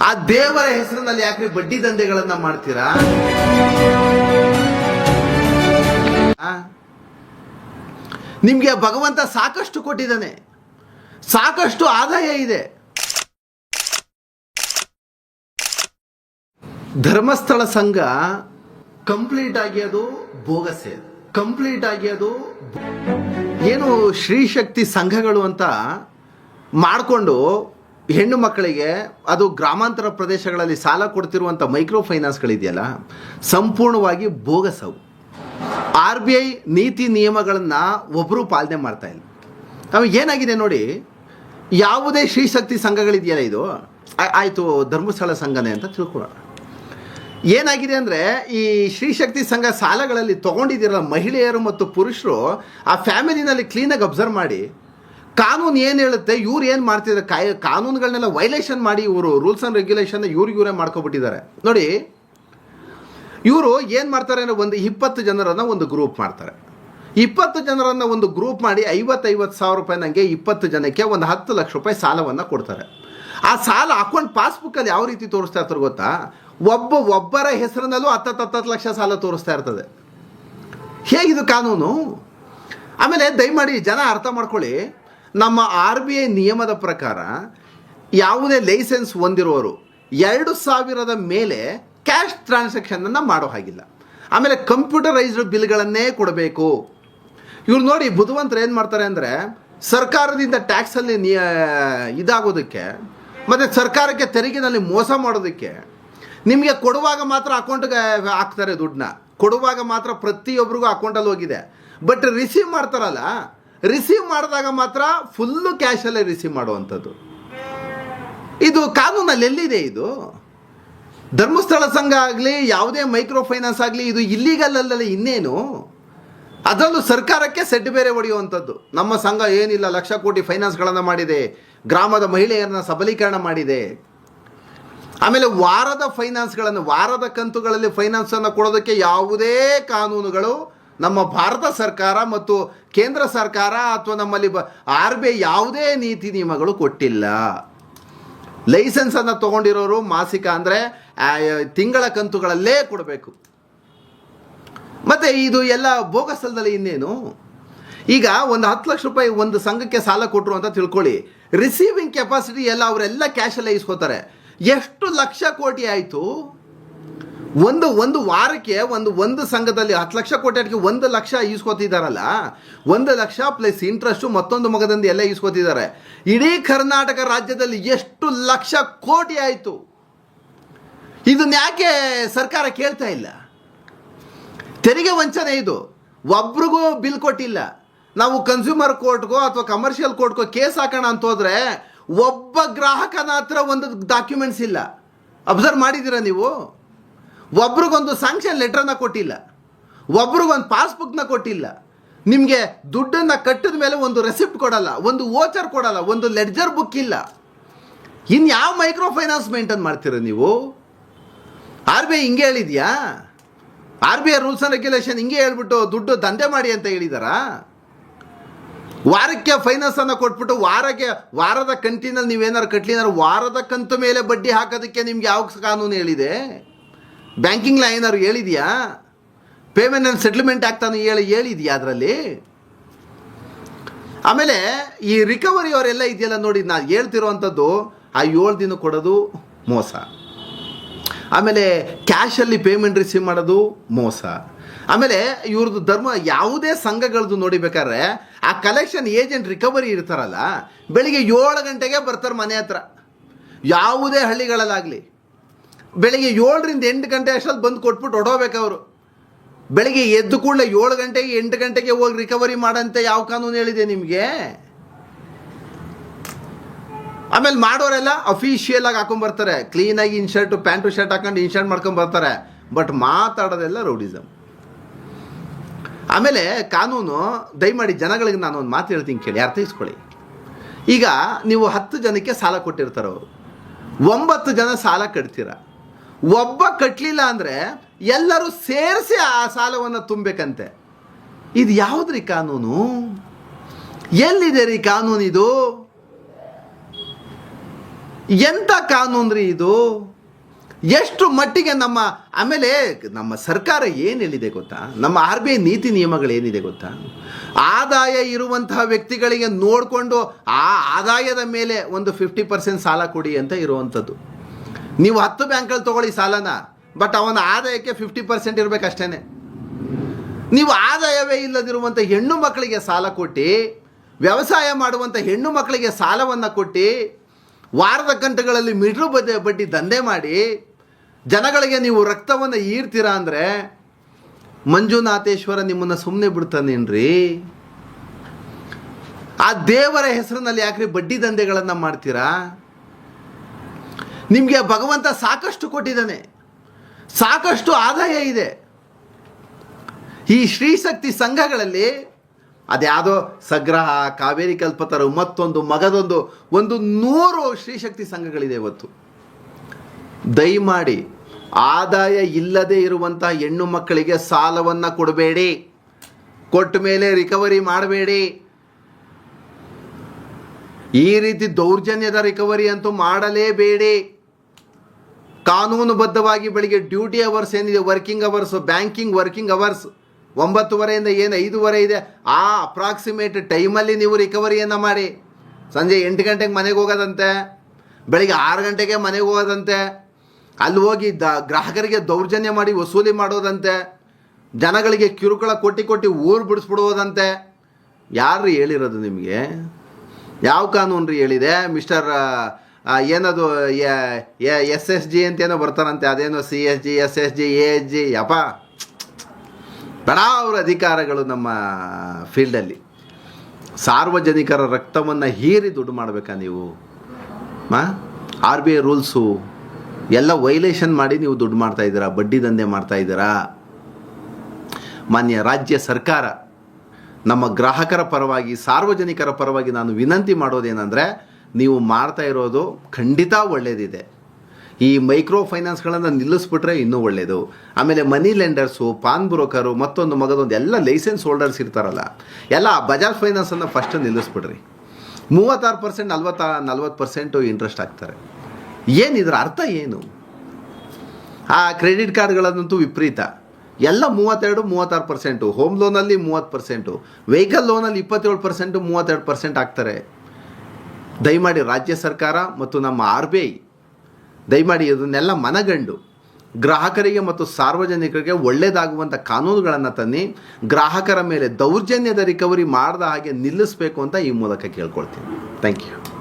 ಆ ದೇವರ ಹೆಸರಿನಲ್ಲಿ ಯಾಕೆ ಬಡ್ಡಿ ದಂಧೆಗಳನ್ನ ಮಾಡ್ತೀರಾ? ನಿಮ್ಗೆ ಭಗವಂತ ಸಾಕಷ್ಟು ಕೊಟ್ಟಿದ್ದಾನೆ. ಸಾಕಷ್ಟು ಆದಾಯ ಇದೆ. ಧರ್ಮಸ್ಥಳ ಸಂಘ ಕಂಪ್ಲೀಟ್ ಆಗಿ ಅದು ಬೋಗಸೆ. ಕಂಪ್ಲೀಟ್ ಆಗಿ ಅದು ಏನು ಶ್ರೀಶಕ್ತಿ ಸಂಘಗಳು ಅಂತ ಮಾಡಿಕೊಂಡು ಹೆಣ್ಣು ಮಕ್ಕಳಿಗೆ ಅದು ಗ್ರಾಮಾಂತರ ಪ್ರದೇಶಗಳಲ್ಲಿ ಸಾಲ ಕೊಡ್ತಿರುವಂಥ ಮೈಕ್ರೋ ಫೈನಾನ್ಸ್ಗಳಿದೆಯಲ್ಲ ಸಂಪೂರ್ಣವಾಗಿ ಬೋಗಸವು ಆರ್ ಬಿ ಐ ನೀತಿ ನಿಯಮಗಳನ್ನು ಒಬ್ಬರು ಪಾಲನೆ ಮಾಡ್ತಾ ಇಲ್ಲ. ಅವಾಗ ಏನಾಗಿದೆ ನೋಡಿ, ಯಾವುದೇ ಶ್ರೀಶಕ್ತಿ ಸಂಘಗಳಿದೆಯಲ್ಲ ಇದು? ಆಯಿತು ಆಯ್ತು, ಧರ್ಮಸ್ಥಳ ಸಂಘನೇ ಅಂತ ತಿಳ್ಕೊಳ್ಳೋಣ. ಏನಾಗಿದೆ ಅಂದರೆ, ಈ ಶ್ರೀಶಕ್ತಿ ಸಂಘ ಸಾಲಗಳಲ್ಲಿ ತೊಗೊಂಡಿದ್ದೀರಲ್ಲ ಮಹಿಳೆಯರು ಮತ್ತು ಪುರುಷರು, ಆ ಫ್ಯಾಮಿಲಿನಲ್ಲಿ ಕ್ಲೀನಾಗಿ ಅಬ್ಸರ್ವ್ ಮಾಡಿ ಕಾನೂನು ಏನು ಹೇಳುತ್ತೆ, ಇವ್ರು ಏನು ಮಾಡ್ತಿದ್ದಾರೆ ಕಾಯ ಕಾನೂನುಗಳನ್ನೆಲ್ಲ ವೈಲೇಷನ್ ಮಾಡಿ ಇವರು ರೂಲ್ಸ್ ಆ್ಯಂಡ್ ರೆಗ್ಯುಲೇಷನ್ ಇವ್ರಿಗೆ ಇವರೇ ಮಾಡ್ಕೊಬಿಟ್ಟಿದ್ದಾರೆ. ನೋಡಿ, ಇವರು ಏನು ಮಾಡ್ತಾರೆ ಅಂದರೆ ಒಂದು ಇಪ್ಪತ್ತು ಜನರನ್ನು ಒಂದು ಗ್ರೂಪ್ ಮಾಡ್ತಾರೆ. ಇಪ್ಪತ್ತು ಜನರನ್ನು ಒಂದು ಗ್ರೂಪ್ ಮಾಡಿ ಐವತ್ತೈವತ್ತು ಸಾವಿರ ರೂಪಾಯಿ ನನಗೆ ಇಪ್ಪತ್ತು ಜನಕ್ಕೆ ಒಂದು ಹತ್ತು ಲಕ್ಷ ರೂಪಾಯಿ ಸಾಲವನ್ನು ಕೊಡ್ತಾರೆ. ಆ ಸಾಲ ಅಕೌಂಟ್ ಪಾಸ್ಬುಕ್ಕಲ್ಲಿ ಯಾವ ರೀತಿ ತೋರಿಸ್ತಾ ಇರ್ತಾರೆ ಗೊತ್ತಾ? ಒಬ್ಬ, ಒಬ್ಬರ ಹೆಸರಿನಲ್ಲೂ ಹತ್ತತ್ತು ಹತ್ತತ್ತು ಲಕ್ಷ ಸಾಲ ತೋರಿಸ್ತಾ ಇರ್ತದೆ. ಹೇಗಿದು ಕಾನೂನು? ಆಮೇಲೆ ದಯಮಾಡಿ ಜನ ಅರ್ಥ ಮಾಡ್ಕೊಳ್ಳಿ. ನಮ್ಮ ಆರ್ ಬಿ ಐ ನಿಯಮದ ಪ್ರಕಾರ ಯಾವುದೇ ಲೈಸೆನ್ಸ್ ಹೊಂದಿರುವವರು ಎರಡು ಸಾವಿರದ ಮೇಲೆ ಕ್ಯಾಶ್ ಟ್ರಾನ್ಸಾಕ್ಷನನ್ನು ಮಾಡೋ ಹಾಗಿಲ್ಲ. ಆಮೇಲೆ ಕಂಪ್ಯೂಟರೈಸ್ಡ್ ಬಿಲ್ಗಳನ್ನೇ ಕೊಡಬೇಕು. ಇವ್ರು ನೋಡಿ ಬುಧವಂತರು ಏನು ಮಾಡ್ತಾರೆ ಅಂದರೆ ಸರ್ಕಾರದಿಂದ ಟ್ಯಾಕ್ಸಲ್ಲಿ ನಿಯ, ಇದಾಗೋದಕ್ಕೆ ಮತ್ತು ಸರ್ಕಾರಕ್ಕೆ ತೆರಿಗೆನಲ್ಲಿ ಮೋಸ ಮಾಡೋದಕ್ಕೆ ನಿಮಗೆ ಕೊಡುವಾಗ ಮಾತ್ರ ಅಕೌಂಟ್ಗೆ ಹಾಕ್ತಾರೆ ದುಡ್ಡನ್ನ. ಕೊಡುವಾಗ ಮಾತ್ರ ಪ್ರತಿಯೊಬ್ಬರಿಗೂ ಅಕೌಂಟಲ್ಲಿ ಹೋಗಿದೆ. ಬಟ್ ರಿಸೀವ್ ಮಾಡ್ತಾರಲ್ಲ ರಿಸೀವ್ ಮಾಡಿದಾಗ ಮಾತ್ರ ಫುಲ್ಲು ಕ್ಯಾಶಲ್ಲೇ ರಿಸೀವ್ ಮಾಡುವಂಥದ್ದು. ಇದು ಕಾನೂನಲ್ಲಿ ಎಲ್ಲಿದೆ ಇದು? ಧರ್ಮಸ್ಥಳ ಸಂಘ ಆಗಲಿ, ಯಾವುದೇ ಮೈಕ್ರೋ ಫೈನಾನ್ಸ್ ಆಗಲಿ, ಇದು ಇಲ್ಲಿಗಲ್ ಅಲ್ಲಲ್ಲ ಇನ್ನೇನು? ಅದರಲ್ಲೂ ಸರ್ಕಾರಕ್ಕೆ ಸೆಡ್ ಬೇರೆ ಹೊಡೆಯುವಂಥದ್ದು. ನಮ್ಮ ಸಂಘ ಏನಿಲ್ಲ, ಲಕ್ಷ ಕೋಟಿ ಫೈನಾನ್ಸ್ಗಳನ್ನು ಮಾಡಿದೆ, ಗ್ರಾಮದ ಮಹಿಳೆಯರನ್ನ ಸಬಲೀಕರಣ ಮಾಡಿದೆ. ಆಮೇಲೆ ವಾರದ ಫೈನಾನ್ಸ್ಗಳನ್ನು ವಾರದ ಕಂತುಗಳಲ್ಲಿ ಫೈನಾನ್ಸನ್ನು ಕೊಡೋದಕ್ಕೆ ಯಾವುದೇ ಕಾನೂನುಗಳು ನಮ್ಮ ಭಾರತ ಸರ್ಕಾರ ಮತ್ತು ಕೇಂದ್ರ ಸರ್ಕಾರ ಅಥವಾ ನಮ್ಮಲ್ಲಿ ಬ ಆರ್ ಬಿ ಐ ಯಾವುದೇ ನೀತಿ ನಿಯಮಗಳು ಕೊಟ್ಟಿಲ್ಲ. ಲೈಸೆನ್ಸನ್ನು ತಗೊಂಡಿರೋರು ಮಾಸಿಕ ಅಂದರೆ ತಿಂಗಳ ಕಂತುಗಳಲ್ಲೇ ಕೊಡಬೇಕು. ಮತ್ತು ಇದು ಎಲ್ಲ ಭೋಗಸ್ಥಳದಲ್ಲಿ ಇನ್ನೇನು? ಈಗ ಒಂದು ಹತ್ತು ಲಕ್ಷ ರೂಪಾಯಿ ಒಂದು ಸಂಘಕ್ಕೆ ಸಾಲ ಕೊಟ್ಟರು ಅಂತ ತಿಳ್ಕೊಳ್ಳಿ. ರಿಸೀವಿಂಗ್ ಕೆಪಾಸಿಟಿ ಎಲ್ಲ ಅವರೆಲ್ಲ ಕ್ಯಾಶಲ್ಲೇ ಇಸ್ಕೋತಾರೆ. ಎಷ್ಟು ಲಕ್ಷ ಕೋಟಿ ಆಯಿತು? ಒಂದು ಒಂದು ವಾರಕ್ಕೆ ಒಂದು ಒಂದು ಸಂಘದಲ್ಲಿ ಹತ್ತು ಲಕ್ಷ ಕೋಟಿ ಒಂದು ಲಕ್ಷ ಈಸ್ಕೊತಿದ್ದಾರಲ್ಲ ಒಂದು ಲಕ್ಷ ಪ್ಲಸ್ ಇಂಟ್ರೆಸ್ಟು ಮತ್ತೊಂದು ಮಗದಂದು ಎಲ್ಲ ಈಸ್ಕೊತಿದ್ದಾರೆ ಇಡೀ ಕರ್ನಾಟಕ ರಾಜ್ಯದಲ್ಲಿ ಎಷ್ಟು ಲಕ್ಷ ಕೋಟಿ ಆಯಿತು? ಇದನ್ನ ಯಾಕೆ ಸರ್ಕಾರ ಕೇಳ್ತಾ ಇಲ್ಲ? ತೆರಿಗೆ ವಂಚನೆ ಇದು. ಒಬ್ರಿಗೂ ಬಿಲ್ ಕೊಟ್ಟಿಲ್ಲ. ನಾವು ಕನ್ಸ್ಯೂಮರ್ ಕೋರ್ಟ್ಗೋ ಅಥವಾ ಕಮರ್ಷಿಯಲ್ ಕೋರ್ಟ್ಗೋ ಕೇಸ್ ಹಾಕೋಣ ಅಂತ ಹೋದ್ರೆ ಒಬ್ಬ ಗ್ರಾಹಕನ ಹತ್ರ ಒಂದು ಡಾಕ್ಯುಮೆಂಟ್ಸ್ ಇಲ್ಲ. ಅಬ್ಸರ್ವ್ ಮಾಡಿದ್ದೀರಾ ನೀವು? ಒಬ್ರಿಗೊಂದು ಸ್ಯಾಂಕ್ಷನ್ ಲೆಟ್ರನ್ನ ಕೊಟ್ಟಿಲ್ಲ. ಒಬ್ರಿಗೊಂದು ಪಾಸ್ಬುಕ್ನ ಕೊಟ್ಟಿಲ್ಲ. ನಿಮಗೆ ದುಡ್ಡನ್ನು ಕಟ್ಟಿದ ಮೇಲೆ ಒಂದು ರೆಸಿಪ್ಟ್ ಕೊಡಲ್ಲ, ಒಂದು ವೋಚರ್ ಕೊಡಲ್ಲ, ಒಂದು ಲೆಡ್ಜರ್ ಬುಕ್ ಇಲ್ಲ. ಇನ್ನು ಯಾವ ಮೈಕ್ರೋ ಫೈನಾನ್ಸ್ ಮೇಂಟೈನ್ ಮಾಡ್ತೀರ ನೀವು? ಆರ್ ಬಿ ಐ ಹಿಂಗೆ ಹೇಳಿದ್ಯಾ? R B I rules and regulation ಹಿಂಗೆ ಹೇಳ್ಬಿಟ್ಟು ದುಡ್ಡು ದಂಧೆ ಮಾಡಿ ಅಂತ ಹೇಳಿದಾರಾ? ವಾರಕ್ಕೆ ಫೈನಾನ್ಸ್ ಅನ್ನು ಕೊಟ್ಬಿಟ್ಟು ವಾರಕ್ಕೆ, ವಾರದ ಕಂತಿನಲ್ಲಿ ನೀವೇನಾರು ಕಟ್ಲಿನಾರು ವಾರದ ಕಂತು ಮೇಲೆ ಬಡ್ಡಿ ಹಾಕೋದಕ್ಕೆ ನಿಮ್ಗೆ ಯಾವ ಕಾನೂನು ಹೇಳಿದೆ? ಬ್ಯಾಂಕಿಂಗ್ ಲಾ ಏನಾದ್ರು ಹೇಳಿದ್ಯಾ? ಪೇಮೆಂಟ್ ಆ್ಯಂಡ್ ಸೆಟ್ಲ್ಮೆಂಟ್ ಆಗ್ತಾನೆ ಹೇಳಿ ಹೇಳಿದ್ಯಾ ಅದರಲ್ಲಿ? ಆಮೇಲೆ ಈ ರಿಕವರಿ ಅವರೆಲ್ಲ ಇದೆಯಲ್ಲ ನೋಡಿ ನಾನು ಹೇಳ್ತಿರೋವಂಥದ್ದು, ಆ ಏಳು ದಿನ ಕೊಡೋದು ಮೋಸ. ಆಮೇಲೆ ಕ್ಯಾಶಲ್ಲಿ ಪೇಮೆಂಟ್ ರಿಸೀವ್ ಮಾಡೋದು ಮೋಸ. ಆಮೇಲೆ ಇವ್ರದ್ದು ಧರ್ಮ ಯಾವುದೇ ಸಂಘಗಳದ್ದು ನೋಡಿಬೇಕಾದ್ರೆ, ಆ ಕಲೆಕ್ಷನ್ ಏಜೆಂಟ್ ರಿಕವರಿ ಇರ್ತಾರಲ್ಲ, ಬೆಳಿಗ್ಗೆ ಏಳು ಗಂಟೆಗೆ ಬರ್ತಾರೆ ಮನೆ ಹತ್ರ. ಯಾವುದೇ ಹಳ್ಳಿಗಳಲ್ಲಾಗಲಿ. ಬೆಳಿಗ್ಗೆ ಏಳರಿಂದ ಎಂಟು ಗಂಟೆ ಅಷ್ಟಲ್ಲಿ ಬಂದು ಕೊಟ್ಬಿಟ್ಟು ಹೊಡೋಬೇಕು ಅವರು. ಬೆಳಿಗ್ಗೆ ಎದ್ದು ಕೂಡಲೇ ಏಳು ಗಂಟೆಗೆ ಎಂಟು ಗಂಟೆಗೆ ಹೋಗಿ ರಿಕವರಿ ಮಾಡಂತೆ ಯಾವ ಕಾನೂನು ಹೇಳಿದೆ ನಿಮಗೆ? ಆಮೇಲೆ ಮಾಡೋರೆಲ್ಲ ಅಫಿಷಿಯಲ್ ಆಗಿ ಹಾಕೊಂಡ್ಬರ್ತಾರೆ ಕ್ಲೀನಾಗಿ ಇನ್ಶರ್ಟು ಪ್ಯಾಂಟು ಶರ್ಟ್ ಹಾಕೊಂಡು ಇನ್ಶರ್ಟ್ ಮಾಡ್ಕೊಂಡು ಬರ್ತಾರೆ. ಬಟ್ ಮಾತಾಡೋದೆಲ್ಲ ರೌಡಿಸಮ್ ಆಮೇಲೆ ಕಾನೂನು, ದಯಮಾಡಿ ಜನಗಳಿಗೆ ನಾನು ಒಂದು ಮಾತು ಹೇಳ್ತೀನಿ ಕೇಳಿ, ಅರ್ಥೈಸ್ಕೊಳ್ಳಿ. ಈಗ ನೀವು ಹತ್ತು ಜನಕ್ಕೆ ಸಾಲ ಕೊಟ್ಟಿರ್ತಾರೆ ಅವರು ಒಂಬತ್ತು ಜನ ಸಾಲ ಕಟ್ತೀರ? ಒಬ್ಬ ಕಟ್ಟಲಿಲ್ಲ ಅಂದರೆ ಎಲ್ಲರೂ ಸೇರಿಸಿ ಆ ಸಾಲವನ್ನು ತುಂಬಬೇಕಂತೆ ಇದು ಯಾವುದ್ರಿ ಕಾನೂನು? ಎಲ್ಲಿದೆ ರೀ ಕಾನೂನು ಇದು? ಎಂಥ ಕಾನೂನು ರೀ ಇದು? ಎಷ್ಟು ಮಟ್ಟಿಗೆ ನಮ್ಮ, ಆಮೇಲೆ ನಮ್ಮ ಸರ್ಕಾರ ಏನು ಹೇಳಿದೆ ಗೊತ್ತಾ? ನಮ್ಮ ಆರ್ ಬಿ ಐ ನೀತಿ ನಿಯಮಗಳು ಏನಿದೆ ಗೊತ್ತಾ? ಆದಾಯ ಇರುವಂತಹ ವ್ಯಕ್ತಿಗಳಿಗೆ ನೋಡಿಕೊಂಡು ಆ ಆದಾಯದ ಮೇಲೆ ಒಂದು ಫಿಫ್ಟಿ ಪರ್ಸೆಂಟ್ ಸಾಲ ಕೊಡಿ ಅಂತ ಇರುವಂಥದ್ದು. ನೀವು ಹತ್ತು ಬ್ಯಾಂಕಲ್ಲಿ ತಗೊಳ್ಳಿ ಸಾಲನ ಬಟ್ ಅವನ ಆದಾಯಕ್ಕೆ ಫಿಫ್ಟಿ ಪರ್ಸೆಂಟ್ ಇರಬೇಕಷ್ಟೇ ನೀವು ಆದಾಯವೇ ಇಲ್ಲದಿರುವಂಥ ಹೆಣ್ಣು ಮಕ್ಕಳಿಗೆ ಸಾಲ ಕೊಟ್ಟು, ವ್ಯವಸಾಯ ಮಾಡುವಂಥ ಹೆಣ್ಣು ಮಕ್ಕಳಿಗೆ ಸಾಲವನ್ನು ಕೊಟ್ಟು, ವಾರದ ಗಂಟೆಗಳಲ್ಲಿ ಮಿಡ್ರು ಬದ್ದೆ ಬಡ್ಡಿ ದಂಧೆ ಮಾಡಿ, ಜನಗಳಿಗೆ ನೀವು ರಕ್ತವನ್ನು ಈರ್ತೀರಾ ಅಂದರೆ ಮಂಜುನಾಥೇಶ್ವರ ನಿಮ್ಮನ್ನು ಸುಮ್ಮನೆ ಬಿಡ್ತಾನೇನ್ರಿ? ಆ ದೇವರ ಹೆಸರಿನಲ್ಲಿ ಯಾಕ್ರಿ ಬಡ್ಡಿ ದಂಧೆಗಳನ್ನು ಮಾಡ್ತೀರಾ? ನಿಮಗೆ ಭಗವಂತ ಸಾಕಷ್ಟು ಕೊಟ್ಟಿದ್ದಾನೆ. ಸಾಕಷ್ಟು ಆದಾಯ ಇದೆ. ಈ ಶ್ರೀಶಕ್ತಿ ಸಂಘಗಳಲ್ಲಿ ಅದ್ಯಾವುದೋ ಸಗ್ರಹ, ಕಾವೇರಿ ಕಲ್ಪತರು, ಮತ್ತೊಂದು ಮಗದೊಂದು, ಒಂದು ನೂರು ಶ್ರೀಶಕ್ತಿ ಸಂಘಗಳಿದೆ ಇವತ್ತು. ದಯಮಾಡಿ, ಆದಾಯ ಇಲ್ಲದೆ ಇರುವಂಥ ಹೆಣ್ಣು ಮಕ್ಕಳಿಗೆ ಸಾಲವನ್ನು ಕೊಡಬೇಡಿ. ಕೊಟ್ಟ ಮೇಲೆ ರಿಕವರಿ ಮಾಡಬೇಡಿ. ಈ ರೀತಿ ದೌರ್ಜನ್ಯದ ರಿಕವರಿ ಅಂತೂ ಮಾಡಲೇಬೇಡಿ. ಕಾನೂನುಬದ್ಧವಾಗಿ ಬೆಳಿಗ್ಗೆ ಡ್ಯೂಟಿ ಅವರ್ಸ್ ಏನಿದೆ working hours banking working hours ಒಂಬತ್ತುವರೆಯಿಂದ ಏನು ಐದೂವರೆ ಇದೆ. ಆ ಅಪ್ರಾಕ್ಸಿಮೇಟ್ ಟೈಮಲ್ಲಿ ನೀವು ರಿಕವರಿಯನ್ನು ಮಾಡಿ. ಸಂಜೆ ಎಂಟು ಗಂಟೆಗೆ ಮನೆಗೆ ಹೋಗೋದಂತೆ, ಬೆಳಿಗ್ಗೆ ಆರು ಗಂಟೆಗೆ ಮನೆಗೆ ಹೋಗೋದಂತೆ, ಅಲ್ಲಿ ಹೋಗಿ ದ ಗ್ರಾಹಕರಿಗೆ ದೌರ್ಜನ್ಯ ಮಾಡಿ ವಸೂಲಿ ಮಾಡೋದಂತೆ, ಜನಗಳಿಗೆ ಕಿರುಕುಳ ಕೊಟ್ಟಿ ಕೊಟ್ಟು ಊರು ಬಿಡಿಸ್ಬಿಡೋದಂತೆ ಯಾರು ಹೇಳಿರೋದು ನಿಮಗೆ? ಯಾವ ಕಾನೂನು ರೀ ಹೇಳಿದೆ? ಮಿಸ್ಟರ್ ಏನದು ಎಸ್ ಎಸ್ ಜಿ ಅಂತೇನೋ ಬರ್ತಾರಂತೆ ಅದೇನೋ C S G, S S G, A S G, ಯಪ್ಪ. ಬೇಡ ಅವ್ರ ಅಧಿಕಾರಗಳು ನಮ್ಮ ಫೀಲ್ಡಲ್ಲಿ. ಸಾರ್ವಜನಿಕರ ರಕ್ತವನ್ನು ಹೀರಿ ದುಡ್ಡು ಮಾಡಬೇಕಾ ನೀವು? ಮಾ? R B I rules. ಎಲ್ಲ ವೈಲೇಷನ್ ಮಾಡಿ ನೀವು ದುಡ್ಡು ಮಾಡ್ತಾ ಇದ್ದೀರಾ? ಬಡ್ಡಿ ದಂಧೆ ಮಾಡ್ತಾ ಇದ್ದೀರಾ? ಮಾನ್ಯ ರಾಜ್ಯ ಸರ್ಕಾರ ನಮ್ಮ ಗ್ರಾಹಕರ ಪರವಾಗಿ, ಸಾರ್ವಜನಿಕರ ಪರವಾಗಿ ನಾನು ವಿನಂತಿ ಮಾಡೋದೇನೆಂದರೆ ನೀವು ಮಾಡ್ತಾ ಇರೋದು ಖಂಡಿತ ಒಳ್ಳೆಯದಿದೆ ಈ ಮೈಕ್ರೋ ಫೈನಾನ್ಸ್ಗಳನ್ನು ನಿಲ್ಲಿಸ್ಬಿಟ್ರೆ ಇನ್ನೂ ಒಳ್ಳೆಯದು ಆಮೇಲೆ ಮನಿ ಲೆಂಡರ್ಸು, ಪಾನ್ ಬ್ರೋಕರು, ಮತ್ತೊಂದು ಮಗದೊಂದು ಎಲ್ಲ ಲೈಸೆನ್ಸ್ ಹೋಲ್ಡರ್ಸ್ ಇರ್ತಾರಲ್ಲ, ಎಲ್ಲ ಬಜಾಜ್ ಫೈನಾನ್ಸನ್ನು ಫಸ್ಟ್ ನಿಲ್ಲಿಸ್ಬಿಡ್ರಿ. ಮೂವತ್ತಾರು ಪರ್ಸೆಂಟ್, ನಲ್ವತ್ತ, ನಲ್ವತ್ತು ಪರ್ಸೆಂಟು ಇಂಟ್ರೆಸ್ಟ್ ಏನು ಇದರ ಅರ್ಥ ಏನು? ಆ ಕ್ರೆಡಿಟ್ ಕಾರ್ಡ್ಗಳನ್ನಂತೂ ವಿಪರೀತ. ಎಲ್ಲ ಮೂವತ್ತೆರಡು, ಮೂವತ್ತಾರು ಪರ್ಸೆಂಟು, ಹೋಮ್ ಲೋನಲ್ಲಿ ಮೂವತ್ತು ಪರ್ಸೆಂಟು, ವೆಹಿಕಲ್ ಲೋನಲ್ಲಿ ಇಪ್ಪತ್ತೇಳು ಪರ್ಸೆಂಟು, ಮೂವತ್ತೆರಡು ಪರ್ಸೆಂಟ್ ಆಗ್ತಾರೆ ದಯಮಾಡಿ ರಾಜ್ಯ ಸರ್ಕಾರ ಮತ್ತು ನಮ್ಮ ಆರ್ ಬಿ ಐ, ದಯಮಾಡಿ ಇದನ್ನೆಲ್ಲ ಮನಗಂಡು ಗ್ರಾಹಕರಿಗೆ ಮತ್ತು ಸಾರ್ವಜನಿಕರಿಗೆ ಒಳ್ಳೆಯದಾಗುವಂಥ ಕಾನೂನುಗಳನ್ನು ತನ್ನಿ, ಗ್ರಾಹಕರ ಮೇಲೆ ದೌರ್ಜನ್ಯದ ರಿಕವರಿ ಮಾಡದ ಹಾಗೆ ನಿಲ್ಲಿಸಬೇಕು ಅಂತ ಈ ಮೂಲಕ ಕೇಳ್ಕೊಳ್ತೀನಿ. Thank you